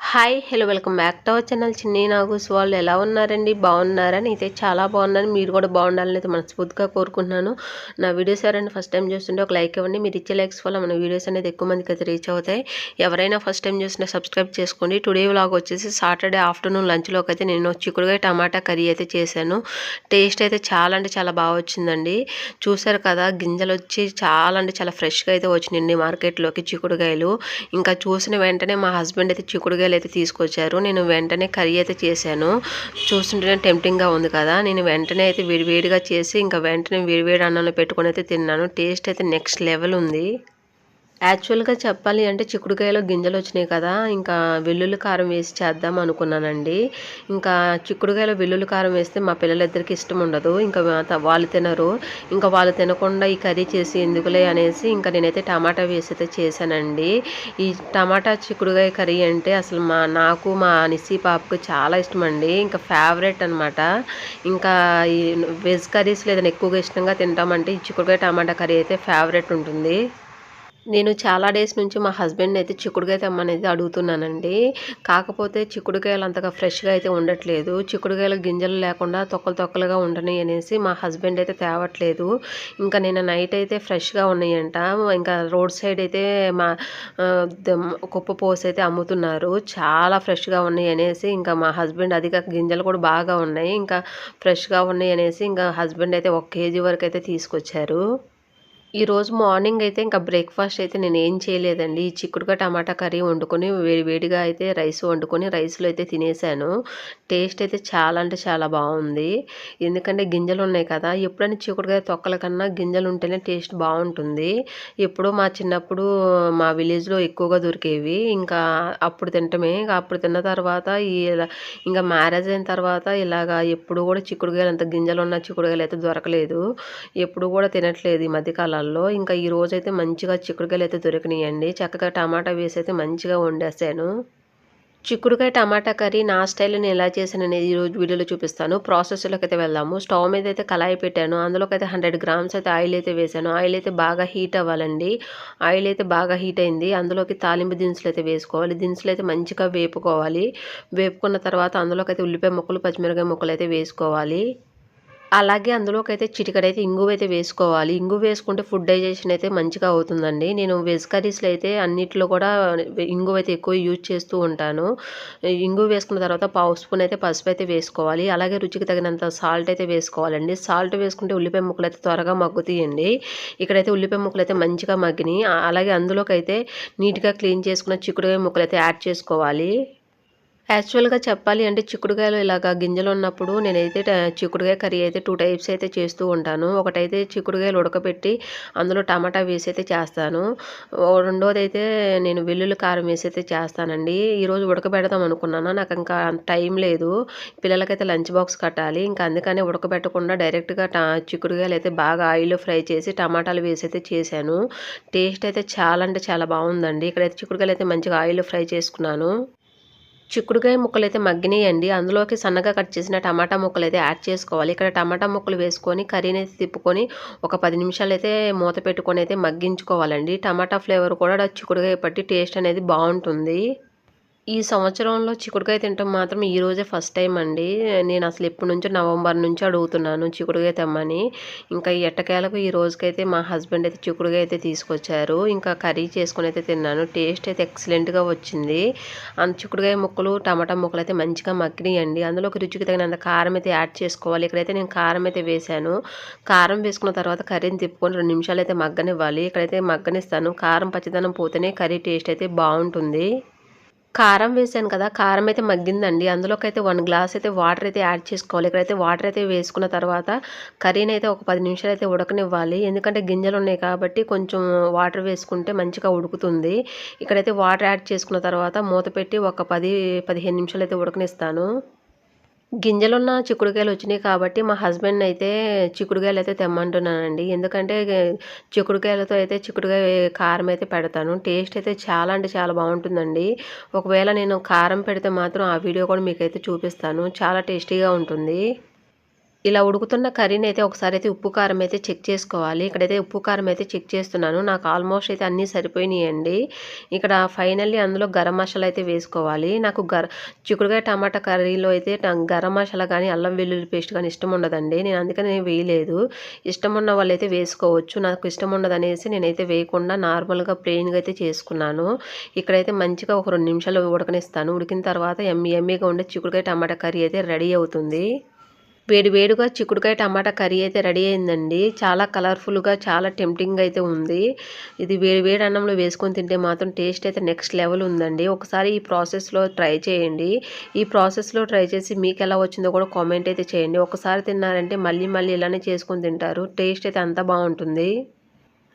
Hi hello welcome back to our channel. Chinni నాగూస్ వాళ్ళు ఎలా ఉన్నారండి? బాగున్నారని అయితే చాలా బాగున్నాను. మీరు కూడా బాగుండాలని అయితే మనస్ఫూర్తిగా కోరుకుంటున్నాను. నా వీడియోస్ ఎవరైనా ఫస్ట్ టైం చూస్తుంటే ఒక లైక్ ఇవ్వండి. మీరు ఇచ్చే లైక్స్ వల్ల మన వీడియోస్ అనేది ఎక్కువ మందికి అయితే రీచ్ అవుతాయి. ఎవరైనా ఫస్ట్ టైం చూసినా సబ్స్క్రైబ్ చేసుకోండి. టుడే వ్లాగ్ వచ్చేసి సాటర్డే ఆఫ్టర్నూన్ లంచ్లోకి అయితే నేను చిక్కుడుగా టమాటా కర్రీ అయితే చేశాను. టేస్ట్ అయితే చాలా అంటే చాలా బాగా వచ్చిందండి. చూసారు కదా గింజలు వచ్చి చాలా అంటే చాలా ఫ్రెష్గా అయితే వచ్చినాయండి మార్కెట్లోకి చిక్కుడుగాయలు ఇంకా చూసిన వెంటనే మా హస్బెండ్ అయితే చిక్కుడుగాయలు అయితే తీసుకొచ్చారు. నేను వెంటనే కర్రీ అయితే చేశాను. చూస్తుంటేనే టెంప్టింగ్గా ఉంది కదా. నేను వెంటనే అయితే వేడివేడిగా చేసి ఇంకా వెంటనే వేడివేడి అన్నంలో పెట్టుకొని అయితే తిన్నాను. టేస్ట్ అయితే నెక్స్ట్ లెవెల్ ఉంది. యాక్చువల్గా చెప్పాలి అంటే చిక్కుడుకాయలో గింజలు వచ్చినాయి కదా ఇంకా వెల్లుల్లి కారం వేసి చేద్దాం అనుకున్నానండి. ఇంకా చిక్కుడుకాయలో వెల్లుల్లి కారం వేస్తే మా పిల్లలిద్దరికి ఇష్టం ఉండదు. ఇంకా వాళ్ళు తినరు. ఇంకా వాళ్ళు తినకుండా ఈ కర్రీ చేసి ఎందుకులే అనేసి ఇంకా నేనైతే టమాటా వేసి అయితే చేశానండి. ఈ టమాటా చిక్కుడుకాయ కర్రీ అంటే అసలు మా నాకు మా నిసి పాపకు చాలా ఇష్టం అండి ఇంకా ఫేవరెట్ అనమాట ఇంకా ఈ వెజ్ కర్రీస్ లేదని ఎక్కువగా ఇష్టంగా తింటామంటే ఈ చిక్కుడుకాయ టమాటా కర్రీ అయితే ఫేవరెట్ ఉంటుంది. నేను చాలా డేస్ నుంచి మా హస్బెండ్ అయితే చిక్కుడుకాయ తెమ్మనేది అడుగుతున్నానండి. కాకపోతే చిక్కుడుకాయలు అంతగా ఫ్రెష్గా అయితే ఉండట్లేదు. చిక్కుడుకాయలు గింజలు లేకుండా తొక్కలు తొక్కలుగా ఉండని అనేసి మా హస్బెండ్ అయితే తేవట్లేదు. ఇంకా నేను నైట్ అయితే ఫ్రెష్గా ఉన్నాయంట. ఇంకా రోడ్ సైడ్ అయితే మా కుప్ప పోసి అయితే అమ్ముతున్నారు. చాలా ఫ్రెష్గా ఉన్నాయి అనేసి ఇంకా మా హస్బెండ్ అధిక గింజలు కూడా బాగా ఉన్నాయి. ఇంకా ఫ్రెష్గా ఉన్నాయి అనేసి ఇంకా హస్బెండ్ అయితే ఒక కేజీ వరకు అయితే తీసుకొచ్చారు. ఈరోజు మార్నింగ్ అయితే ఇంకా బ్రేక్ఫాస్ట్ అయితే నేను ఏం చేయలేదండి. ఈ చిక్కుడుగా టమాటా కర్రీ వండుకొని వేడి వేడిగా అయితే రైస్ వండుకొని రైస్లో అయితే తినేసాను. టేస్ట్ అయితే చాలా అంటే చాలా బాగుంది. ఎందుకంటే గింజలు ఉన్నాయి కదా ఎప్పుడైనా చిక్కుడుకాయ తొక్కల కన్నా గింజలు ఉంటేనే టేస్ట్ బాగుంటుంది. ఎప్పుడో మా చిన్నప్పుడు మా విలేజ్లో ఎక్కువగా దొరికేవి. ఇంకా అప్పుడు తింటమే. అప్పుడు తిన్న తర్వాత ఈ ఇంకా మ్యారేజ్ అయిన తర్వాత ఇలాగా ఎప్పుడు కూడా చిక్కుడుకాయలు అంత గింజలు ఉన్న చిక్కుడుకాయలు అయితే దొరకలేదు. ఎప్పుడు కూడా తినట్లేదు ఈ మధ్యకాలం మసాలాల్లో ఇంకా ఈ రోజు అయితే మంచిగా చిక్కుడుకాయలు అయితే దొరికినాయండి. చక్కగా టమాటా వేసి అయితే మంచిగా వండేసాను చిక్కుడుకాయ టమాటా కర్రీ నా స్టైల్ నేను ఎలా చేశాను అనేది ఈరోజు వీడియోలో చూపిస్తాను. ప్రాసెస్లోకి అయితే వెళ్దాము. స్టవ్ మీద అయితే కళాయి పెట్టాను. అందులోకి అయితే హండ్రెడ్ గ్రామ్స్ అయితే ఆయిల్ అయితే వేసాను ఆయిల్ అయితే బాగా హీట్ అవ్వాలండి. ఆయిల్ అయితే బాగా హీట్ అయింది. అందులోకి తాలింపు దినుసులు అయితే వేసుకోవాలి. దినుసులు అయితే మంచిగా వేపుకోవాలి. వేపుకున్న తర్వాత అందులోకి అయితే ఉల్లిపాయ ముక్కలు పచ్చిమిరకాయ ముక్కలు అయితే వేసుకోవాలి. అలాగే అందులోకి అయితే చిటికడైతే ఇంగువ అయితే వేసుకోవాలి. ఇంగు వేసుకుంటే ఫుడ్ డైజెషన్ అయితే మంచిగా అవుతుందండి. నేను వెజ్ కర్రీస్లో అయితే అన్నిట్లో కూడా ఇంగువ అయితే ఎక్కువ యూజ్ చేస్తూ ఉంటాను. ఇంగు వేసుకున్న తర్వాత పావు స్పూన్ అయితే పసుపు అయితే వేసుకోవాలి. అలాగే రుచికి తగినంత సాల్ట్ అయితే వేసుకోవాలండి. సాల్ట్ వేసుకుంటే ఉల్లిపాయ ముక్కలు అయితే త్వరగా మగ్గుతాయండి. ఇక్కడైతే ఉల్లిపాయ ముక్కలు అయితే మంచిగా మగ్గినాయి. అలాగే అందులోకి అయితే నీట్గా క్లీన్ చేసుకున్న చిక్కుడుకాయ ముక్కలు అయితే యాడ్ చేసుకోవాలి. యాక్చువల్గా చెప్పాలి అంటే చిక్కుడుకాయలు ఇలాగ గింజలు ఉన్నప్పుడు నేనైతే చిక్కుడుకాయ కర్రీ అయితే టూ టైప్స్ అయితే చేస్తూ ఉంటాను. ఒకటైతే చిక్కుడుకాయలు ఉడకబెట్టి అందులో టమాటా వేసి అయితే చేస్తాను. రెండోది అయితే నేను వెల్లుల్లి కారం వేసి అయితే చేస్తానండి ఈరోజు ఉడకబెడదాం అనుకున్నాను? నాకు ఇంకా టైం లేదు. పిల్లలకైతే లంచ్ బాక్స్ కట్టాలి. ఇంకా అందుకనే ఉడకబెట్టకుండా డైరెక్ట్గా చిక్కుడుకాయలు అయితే బాగా ఆయిల్ ఫ్రై చేసి టమాటాలు వేసి అయితే చేశాను. టేస్ట్ అయితే చాలా అంటే చాలా బాగుందండి. ఇక్కడైతే చిక్కుడుకాయలు అయితే మంచిగా ఆయిల్ ఫ్రై చేసుకున్నాను. చిక్కుడుకాయ ముక్కలు అయితే మగ్గినాయండి. అందులోకి సన్నగా కట్ చేసిన టమాటా ముక్కలు అయితే యాడ్ చేసుకోవాలి. ఇక్కడ టమాటా ముక్కలు వేసుకొని కర్రీని అయితే తిప్పుకొని ఒక పది నిమిషాలు అయితే మూత పెట్టుకొని అయితే మగ్గించుకోవాలండి. టమాటా ఫ్లేవర్ కూడా చిక్కుడుకాయ పట్టి టేస్ట్ అనేది బాగుంటుంది. ఈ సంవత్సరంలో చిక్కుడుకాయ తింటాం మాత్రం ఈ రోజే ఫస్ట్ టైం అండి. నేను అసలు ఎప్పటి నుంచో నవంబర్ నుంచి అడుగుతున్నాను చిక్కుడుకాయ తెమ్మని. ఇంకా ఈ ఎట్టకాయలకు ఈ రోజుకైతే మా హస్బెండ్ అయితే చిక్కుడుకాయ అయితే తీసుకొచ్చారు. ఇంకా కర్రీ చేసుకుని అయితే తిన్నాను. టేస్ట్ అయితే ఎక్సలెంట్గా వచ్చింది. అంత చిక్కుడుకాయ ముక్కలు టమాటా ముక్కలు అయితే మంచిగా మగ్గినాయండి. అందులో రుచికి తగినంత కారం అయితే యాడ్ చేసుకోవాలి. ఇక్కడైతే నేను కారం అయితే వేశాను. కారం వేసుకున్న తర్వాత కర్రీని తిప్పుకొని రెండు నిమిషాలు అయితే మగ్గనివ్వాలి. ఇక్కడైతే మగ్గనిస్తాను. కారం పచ్చదనం పోతేనే కర్రీ టేస్ట్ అయితే బాగుంటుంది. కారం వేసాను కదా కారం అయితే మగ్గిందండి. అందులోకి అయితే వన్ గ్లాస్ అయితే వాటర్ అయితే యాడ్ చేసుకోవాలి. ఇక్కడైతే వాటర్ అయితే వేసుకున్న తర్వాత కర్రీని అయితే ఒక పది నిమిషాలు అయితే ఉడకనివ్వాలి. ఎందుకంటే గింజలు ఉన్నాయి కాబట్టి కొంచెం వాటర్ వేసుకుంటే మంచిగా ఉడుకుతుంది. ఇక్కడైతే వాటర్ యాడ్ చేసుకున్న తర్వాత మూత పెట్టి ఒక పది పదిహేను నిమిషాలు అయితే ఉడకనిస్తాను. గింజలున్న చిక్కుడుకాయలు వచ్చినాయి కాబట్టి మా హస్బెండ్ అయితే చిక్కుడుకాయలు అయితే తెమ్మంటున్నానండి. ఎందుకంటే చిక్కుడుకాయలతో అయితే చిక్కుడుకాయ కారం అయితే పెడతాను. టేస్ట్ అయితే చాలా అంటే చాలా బాగుంటుందండి. ఒకవేళ నేను కారం పెడితే మాత్రం ఆ వీడియో కూడా మీకైతే చూపిస్తాను. చాలా టేస్టీగా ఉంటుంది. ఇలా ఉడుకుతున్న కర్రీని అయితే ఒకసారి అయితే ఉప్పు కారం అయితే చెక్ చేసుకోవాలి. ఇక్కడైతే ఉప్పు కారం అయితే చెక్ చేస్తున్నాను. నాకు ఆల్మోస్ట్ అయితే అన్నీ సరిపోయినాయండి. ఇక్కడ ఫైనల్లీ అందులో గరం మసాలా అయితే వేసుకోవాలి. నాకు గర చిక్కుడుకాయ టమాటా కర్రీలో అయితే గరం మసాలా కానీ అల్లం వెల్లుల్లి పేస్ట్ కానీ ఇష్టం ఉండదండి. నేను అందుకని నేను వేయలేదు. ఇష్టం ఉన్న వాళ్ళు అయితే వేసుకోవచ్చు. నాకు ఇష్టం ఉండదు అనేసి నేనైతే వేయకుండా నార్మల్గా ప్లెయిన్గా అయితే చేసుకున్నాను. ఇక్కడైతే మంచిగా ఒక రెండు నిమిషాలు ఉడకనిస్తాను. ఉడికిన తర్వాత ఎమ్మి ఎమ్మిగా ఉండే చిక్కుడుకాయ టమాటా కర్రీ అయితే రెడీ అవుతుంది. వేడి వేడిగా చిక్కుడుకాయ టమాటా కర్రీ అయితే రెడీ అయిందండి. చాలా కలర్ఫుల్గా చాలా టెంప్టింగ్ అయితే ఉంది. ఇది వేడి వేడి అన్నంలో వేసుకొని తింటే మాత్రం టేస్ట్ అయితే నెక్స్ట్ లెవెల్ ఉందండి. ఒకసారి ఈ ప్రాసెస్లో ట్రై చేయండి. ఈ ప్రాసెస్లో ట్రై చేసి మీకు ఎలా వచ్చిందో కూడా కామెంట్ అయితే చేయండి. ఒకసారి తిన్నారంటే మళ్ళీ మళ్ళీ ఇలానే చేసుకొని తింటారు. టేస్ట్ అయితే అంత బాగుంటుంది.